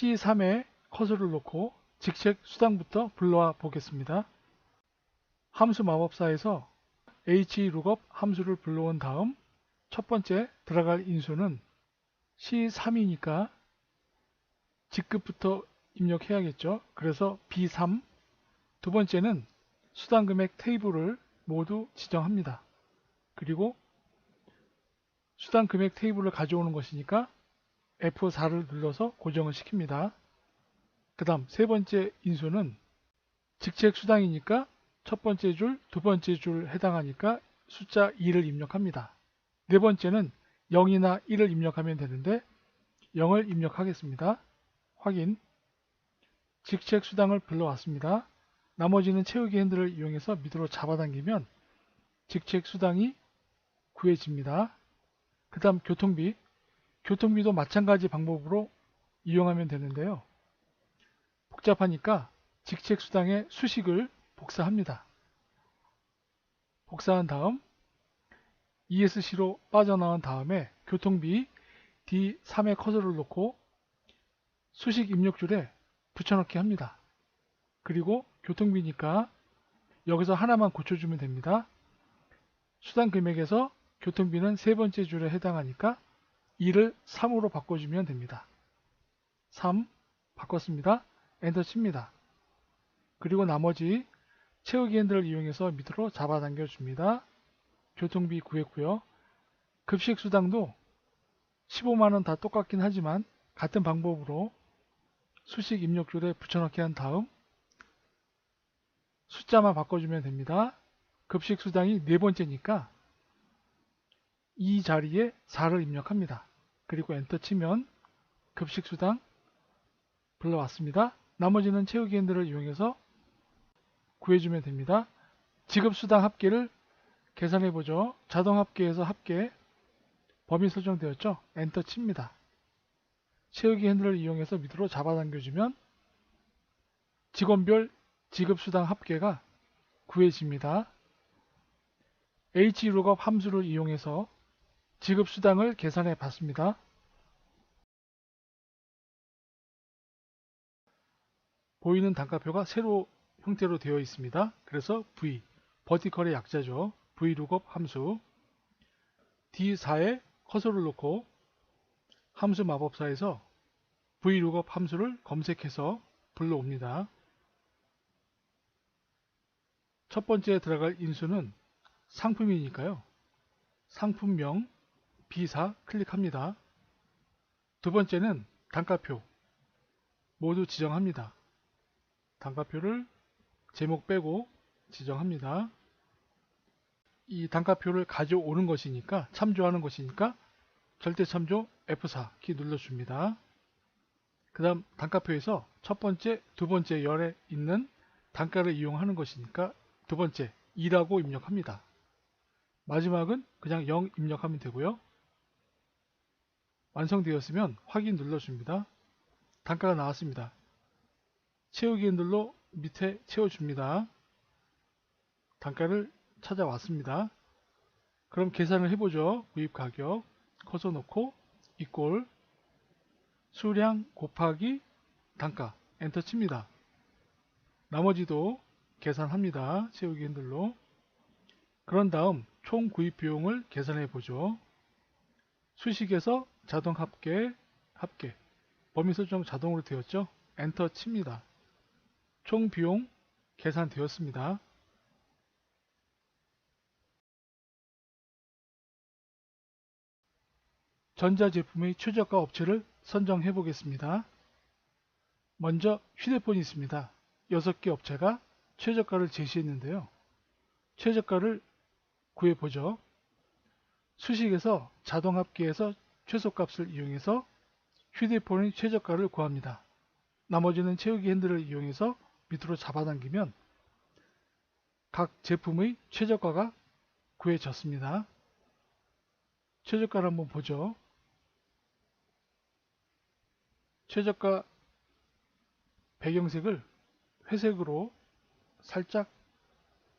C3에 커서를 놓고 직책 수당부터 불러와 보겠습니다. 함수 마법사에서 hlookup 함수를 불러온 다음 첫 번째 들어갈 인수는 C3이니까 직급부터 입력해야겠죠. 그래서 B3 두 번째는 수당 금액 테이블을 모두 지정합니다. 그리고 수당 금액 테이블을 가져오는 것이니까 F4를 눌러서 고정을 시킵니다. 그 다음 세 번째 인수는 직책 수당이니까 첫 번째 줄, 두 번째 줄 해당하니까 숫자 2를 입력합니다. 네 번째는 0이나 1을 입력하면 되는데 0을 입력하겠습니다. 확인 직책 수당을 불러왔습니다. 나머지는 채우기 핸들을 이용해서 밑으로 잡아당기면 직책 수당이 구해집니다. 그 다음 교통비 교통비도 마찬가지 방법으로 이용하면 되는데요. 복잡하니까 직책 수당의 수식을 복사합니다. 복사한 다음 ESC로 빠져나온 다음에 교통비 D3의 커서를 놓고 수식 입력줄에 붙여넣기 합니다. 그리고 교통비니까 여기서 하나만 고쳐주면 됩니다. 수당 금액에서 교통비는 세 번째 줄에 해당하니까 2를 3으로 바꿔주면 됩니다. 3 바꿨습니다. 엔터 칩니다. 그리고 나머지 채우기 핸들을 이용해서 밑으로 잡아당겨 줍니다. 교통비 구했고요. 급식 수당도 15만원 다 똑같긴 하지만 같은 방법으로 수식 입력줄에 붙여넣기 한 다음 숫자만 바꿔주면 됩니다. 급식 수당이 네 번째니까 이 자리에 4를 입력합니다. 그리고 엔터 치면 급식 수당 불러왔습니다. 나머지는 채우기 핸들을 이용해서 구해주면 됩니다. 지급수당 합계를 계산해보죠. 자동 합계에서 합계 범위 설정되었죠. 엔터 칩니다. 채우기 핸들을 이용해서 밑으로 잡아당겨주면 직원별 지급수당 합계가 구해집니다. hlookup 함수를 이용해서 지급수당을 계산해 봤습니다. 보이는 단가표가 세로 형태로 되어 있습니다. 그래서 V, 버티컬의 약자죠. VLOOKUP 함수 D4에 커서를 놓고 함수 마법사에서 VLOOKUP 함수를 검색해서 불러옵니다. 첫 번째 들어갈 인수는 상품이니까요. 상품명 B4 클릭합니다. 두 번째는 단가표 모두 지정합니다. 단가표를 제목 빼고 지정합니다. 이 단가표를 가져오는 것이니까 참조하는 것이니까 절대 참조 F4 키 눌러줍니다. 그 다음 단가표에서 첫 번째, 두 번째 열에 있는 단가를 이용하는 것이니까 두 번째 2라고 입력합니다. 마지막은 그냥 0 입력하면 되고요. 완성되었으면 확인 눌러줍니다. 단가가 나왔습니다. 채우기 핸들로 밑에 채워줍니다. 단가를 찾아왔습니다. 그럼 계산을 해보죠. 구입 가격 커서 놓고 이꼴 수량 곱하기 단가 엔터 칩니다. 나머지도 계산합니다. 채우기 핸들로 그런 다음 총 구입 비용을 계산해 보죠. 수식에서 자동 합계 합계 범위 설정 자동으로 되었죠. 엔터 칩니다. 총 비용 계산되었습니다. 전자제품의 최저가 업체를 선정해 보겠습니다. 먼저 휴대폰이 있습니다. 6개 업체가 최저가를 제시했는데요. 최저가를 구해보죠. 수식에서 자동합계에서 최소값을 이용해서 휴대폰의 최저가를 구합니다. 나머지는 채우기 핸들을 이용해서 밑으로 잡아당기면 각 제품의 최저가가 구해졌습니다. 최저가를 한번 보죠. 최저가 배경색을 회색으로 살짝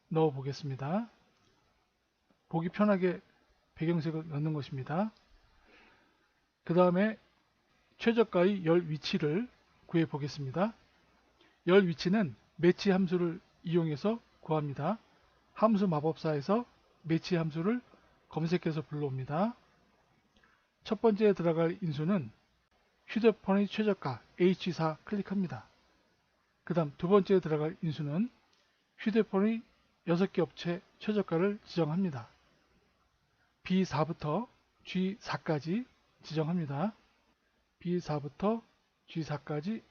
넣어 보겠습니다. 보기 편하게 배경색을 넣는 것입니다. 그 다음에 최저가의 열 위치를 구해 보겠습니다. 열 위치는 매치 함수를 이용해서 구합니다. 함수 마법사에서 매치 함수를 검색해서 불러옵니다. 첫 번째에 들어갈 인수는 휴대폰의 최저가 H4 클릭합니다. 그 다음 두 번째에 들어갈 인수는 휴대폰의 6개 업체 최저가를 지정합니다. B4부터 G4까지 지정합니다. B4부터 G4까지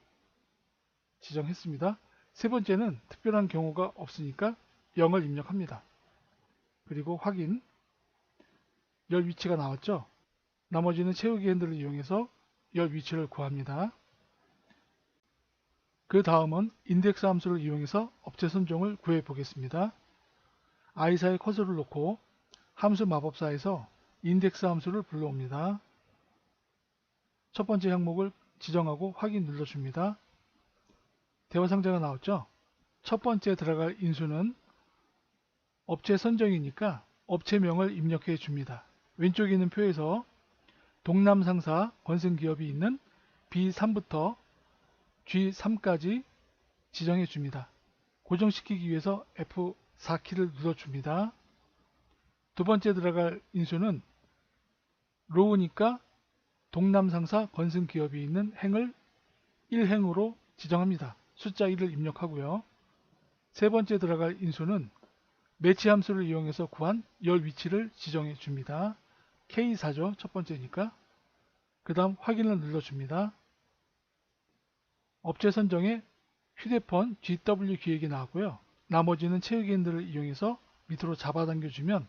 지정했습니다. 세 번째는 특별한 경우가 없으니까 0을 입력합니다. 그리고 확인 열 위치가 나왔죠? 나머지는 채우기 핸들을 이용해서 열 위치를 구합니다. 그 다음은 인덱스 함수를 이용해서 업체 선종을 구해 보겠습니다. i4에 커서를 놓고 함수 마법사에서 인덱스 함수를 불러옵니다. 첫 번째 항목을 지정하고 확인 눌러줍니다. 대화 상자가 나왔죠? 첫 번째 들어갈 인수는 업체 선정이니까 업체명을 입력해 줍니다. 왼쪽에 있는 표에서 동남 상사 권승기업이 있는 B3부터 G3까지 지정해 줍니다. 고정시키기 위해서 F4키를 눌러줍니다. 두 번째 들어갈 인수는 로우니까 동남 상사 권승기업이 있는 행을 1행으로 지정합니다. 숫자 1을 입력하고요. 세 번째 들어갈 인수는 매치 함수를 이용해서 구한 열 위치를 지정해 줍니다. K4죠. 첫 번째니까. 그 다음 확인을 눌러줍니다. 업체 선정에 휴대폰 GW 기획이 나왔고요. 나머지는 핸들을 이용해서 밑으로 잡아당겨주면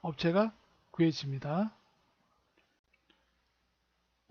업체가 구해집니다.